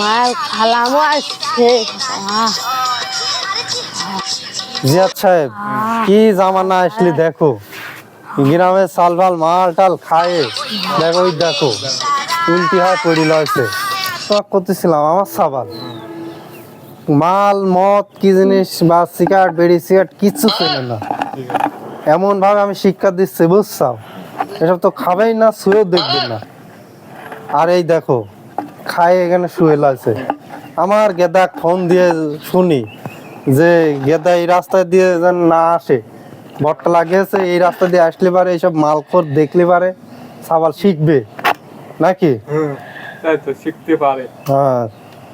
মাল খালামও আসছে। জিয়াদ সাহেব কি জামানা আসলি দেখো। গ্রামে চাল ভালো মাল টাল খায়। দেখো ওই দেখো উল্টি হয় পড়ি লয়েছে। তোমার করতেছিলাম আমার সাবাল। মাল মদ কি জিনিস বা সিগারেট বেড়ি সিগারেট কিচ্ছু চেনে না। এমন ভাবে আমি শিক্ষা দিচ্ছি বুঝছাও? এসব তো খাবেই না শুয়েও দেখবে না। আর এই দেখো খায় এখানে শুয়ে লাগছে। আমার গেদা ফোন দিয়ে শুনি যে গেদা এই রাস্তা দিয়ে যেন না আসে। বটটা লাগিয়েছে এই রাস্তা দিয়ে আসলে পারে এইসব মালখোর দেখলে পারে সাবাল শিখবে। নাকি? তাই তো শিখতে পারে। হ্যাঁ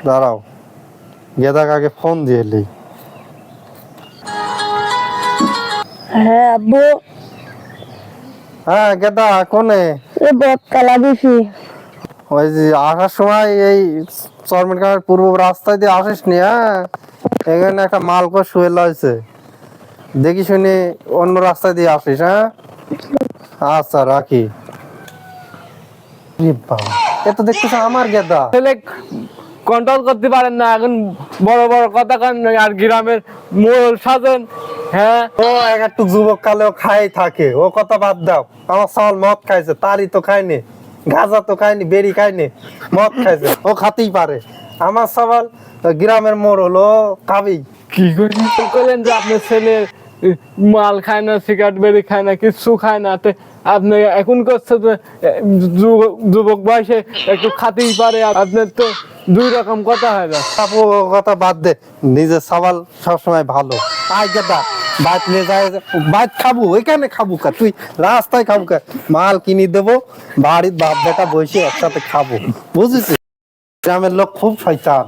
দাঁড়াও। গেদা কাকে ফোন দিয়ে এলি হ্যাঁ আব্বু। হ্যাঁ গেদা কোনে? এ বটতলা দিছি। ওই যে আসার সময় এই চরমের পূর্ব রাস্তায় দিয়ে আসিস নি হ্যাঁ? এখানে একটা মালকো শুয়ে লয়েছে দেখি শুনি অন্য রাস্তায় দিয়ে আসিস হ্যাঁ? আচ্ছা রাখি। এ তো দেখতেছে আমার গেদা। ছেলে কন্ট্রোল করতে পারেন না এখন বড় বড় কথা কান আর গ্রামের মোড়ল সাজেন হ্যাঁ? ও এক একটু যুবক কালেও খাই থাকে ও কথা বাদ দাও। আমার সাল মদ খাইছে তারই তো খায়নি গাঁজা তো খায়নি বেরি খায়নি মদ খাইছে ও খাতেই পারে। আমার সবাল গ্রামের মোড় হলো কাবি। কি করলেন যে আপনার ছেলে মাল খায় না সিগারেট বেরি খায় না কিছু খায় না আপনি এখন করছে যে যুবক বয়সে একটু খাতেই পারে আর আপনার তো দুই রকম কথা হয় না। আপু কথা বাদ দে নিজের সবাল সবসময় ভালো। আয় গেদা। বাইক নিয়ে যায় বাইক খাব, এখানে খাব কা? তুই রাস্তায় খাব কা? মাল কিনে দেবো, বাড়ির বাপ বেটা বসে একসাথে খাব। বুঝেছিস? গ্রামের লোক খুব শয়তান।